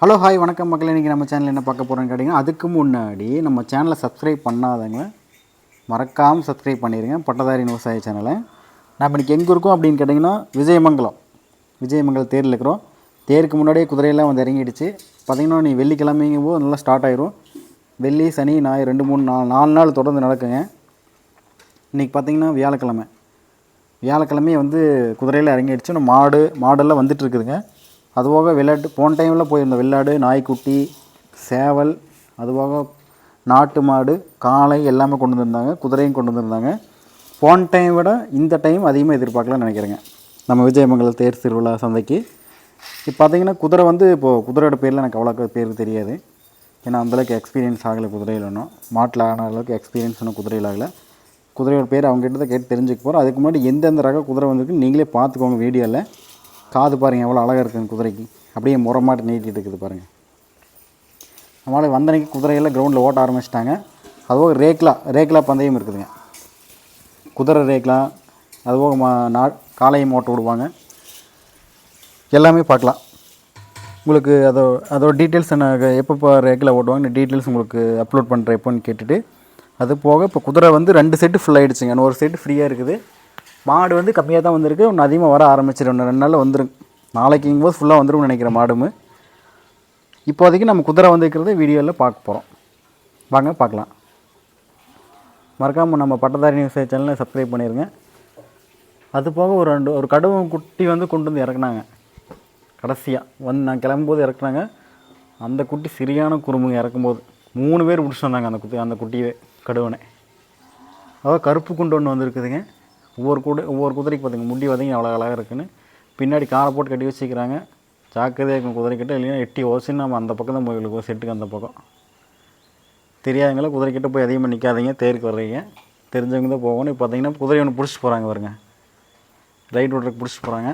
Hello hi வணக்கம் மக்களே. இன்றைக்கி நம்ம சேனல் என்ன பார்க்க போகிறோன்னு கேட்டிங்கன்னா அதுக்கு முன்னாடி நம்ம சேனலை சப்ஸ்கிரைப் பண்ணாதவங்க மறக்காமல் சப்ஸ்கிரைப் பண்ணிடுங்க பட்டதாரி விவசாய சேனலை நம்ம இன்றைக்கி எங்கே இருக்கோம் அப்படின்னு கேட்டிங்கன்னா விஜயமங்கலம். விஜயமங்கலம் தேரில் இருக்கிறோம். தேருக்கு முன்னாடியே குதிரையெல்லாம் வந்து இறங்கிடுச்சு. பார்த்திங்கன்னா நீ வெள்ளிக்கிழமைங்கும் போது நல்லா ஸ்டார்ட் ஆயிரும். வெள்ளி சனி ஞாயிறு ரெண்டு மூணு நாலு நாலு நாள் தொடர்ந்து நடக்குங்க. இன்றைக்கி பார்த்திங்கன்னா வியாழக்கிழமை. வியாழக்கிழமையே வந்து குதிரையில் இறங்கிடுச்சு. மாடு மாடெல்லாம் வந்துட்டு இருக்குதுங்க. அதுபோக வெள்ளாட்டு போன டைமில் போயிருந்தோம் வெள்ளாடு நாய்க்குட்டி சேவல் அதுபோக நாட்டு மாடு காளை எல்லாமே கொண்டு வந்திருந்தாங்க குதிரையும் கொண்டு வந்திருந்தாங்க. போன டைம் விட இந்த டைம் அதிகமாக எதிர்பார்க்கலாம்னு நினைக்கிறேங்க. நம்ம விஜயமங்கலம் தேர் திருவிழா சந்தைக்கு. இப்போ பார்த்தீங்கன்னா குதிரை வந்து இப்போது குதிரையோட பேரில் எனக்கு அவ்வளோக்கு பேர் தெரியாது. ஏன்னா அந்தளவுக்கு எக்ஸ்பீரியன்ஸ் ஆகலை குதிரையில் ஒன்றும் மாட்டில் ஆன அளவுக்கு எக்ஸ்பீரியன்ஸ் ஒன்றும் குதிரையில் ஆகலை. குதிரையோட பேர் அவங்ககிட்ட தான் கேட்டு தெரிஞ்சுக்க போகிறோம் அதுக்கு முன்னாடி எந்தெந்த ரக குதிரை வந்திருக்கு நீங்களே பார்த்துக்கோங்க வீடியோவில் காது பாருங்கள் எவ்வளோ அழகாக இருக்குங்க குதிரைக்கு. அப்படியே முறமாட்டு நீட்டிட்டு இருக்குது பாருங்கள் நம்மளால் வந்தனைக்கு குதிரையெல்லாம் கிரவுண்டில் ஓட்ட ஆரம்பிச்சிட்டாங்க. அதுபோக ரேக்லா ரேக்லா பந்தயம் இருக்குதுங்க. குதிரை ரேக்லா அதுபோக மா நா காளையும் ஓட்ட விடுவாங்க. எல்லாமே பார்க்கலாம். உங்களுக்கு அதோ அதோட டீட்டெயில்ஸ் நான் எப்போ ரேக்கில் ஓட்டுவாங்க டீட்டெயில்ஸ் உங்களுக்கு அப்லோட் பண்ணுறேன் எப்போன்னு கேட்டுட்டு. அது போக இப்போ குதிரை வந்து ரெண்டு செட்டு ஃபுல் ஆகிடுச்சுங்க இன்னொரு ஒரு செட்டு ஃப்ரீயாக இருக்குது. மாடு வந்து கம்மியாக தான் வந்திருக்கு. ஒன்று அதிகமாக வர ஆரம்பிச்சிடும் ஒன்று ரெண்டு நாளில் வந்துடும் நாளைக்குங்கும் போது ஃபுல்லாக வந்துடும் நினைக்கிறேன் மாடுமு. இப்போதைக்கு நம்ம குதிரை வந்திருக்கிறத வீடியோவில் பார்க்க போகிறோம் வாங்க பார்க்கலாம். மறக்காமல் நம்ம பட்டதாரி நியூஸ் சேனலை சப்ஸ்கிரைப் பண்ணிடுங்க அது போக ஒரு ரெண்டு ஒரு கடுவம் குட்டி வந்து கொண்டு வந்து இறக்குனாங்க. கடைசியாக வந்து நான் கிளம்பும்போது இறக்குனாங்க. அந்த குட்டி சரியான குறும்புங்க இறக்கும்போது. மூணு பேர் பிடிச்சிட்டு வந்தாங்க அந்த குட்டி அந்த குட்டியே கடுவனை. அதாவது கருப்பு குண்டு ஒன்று வந்திருக்குதுங்க. ஒவ்வொரு குடு ஒவ்வொரு குதிரைக்கு பார்த்துங்க முடி வதங்கி அவ்வளோ அழகாக இருக்குன்னு. பின்னாடி காலை போட்டு கட்டி வச்சுக்கிறாங்க. ஜாக்கிரதையாக இருக்கும் குதிரைக்கிட்ட இல்லைன்னா எட்டி ஓசின்னு நம்ம அந்த பக்கம் தான் போய் இழுக்கும் செட்டுக்கு அந்த பக்கம். தெரியாதவங்கள குதிரைக்கிட்ட போய் அதிகமாக நிற்காதீங்க தேருக்கு வர்றீங்க. தெரிஞ்சவங்க தான் போகணும். இப்போ பார்த்தீங்கன்னா குதிரை ஒன்று பிடிச்சிட்டு போகிறாங்க பாருங்க. ரைட் ஓட்டருக்கு பிடிச்சிட்டு போகிறாங்க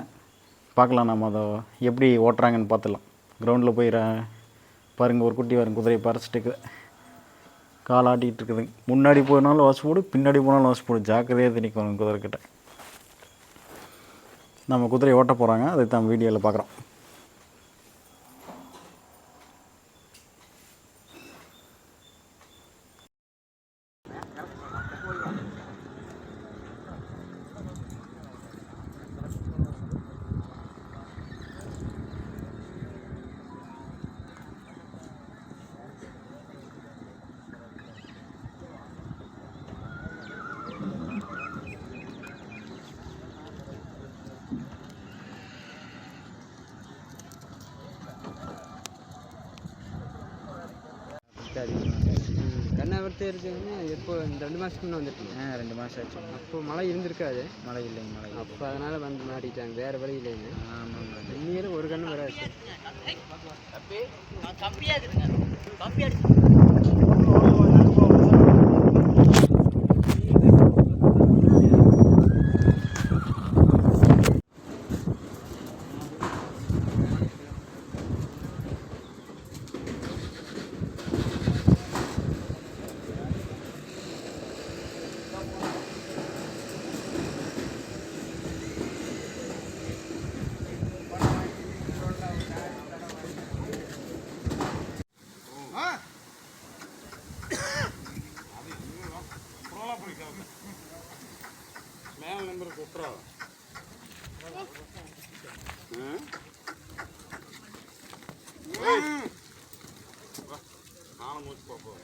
பார்க்கலாம் நம்ம அதை எப்படி ஓட்டுறாங்கன்னு பார்த்துலாம் கிரவுண்டில் போய் பாருங்கள் ஒரு குட்டி வரும் குதிரையை பறிச்சிட்டு கால் ஆட்டிகிட்டு இருக்குதுங்க முன்னாடி போனாலும் வாசு போடு பின்னாடி போனாலும் வாசு போடு. ஜாக்கிரதையாக திணிக்கணும் குதிரைக்கிட்ட. நம்ம குதிரையை ஓட்ட போகிறாங்க அதை தான் வீடியோவில் பார்க்குறோம் சரி கண்ணாவரத்தே இருக்குதுன்னு எப்போ இந்த ரெண்டு மாதத்துக்கு முன்னே வந்துட்டு ஆ ரெண்டு மாதம் ஆச்சு. அப்போ மழை இருந்திருக்காது? மழை இல்லைங்க மழை அப்போ அதனால் வந்து மாட்டிட்டாங்க வேறு வழி இல்லைன்னு ஆமாம் இன்னியும் ஒரு கண்ணு வராது. நானும் மூச்சு பார்ப்போம்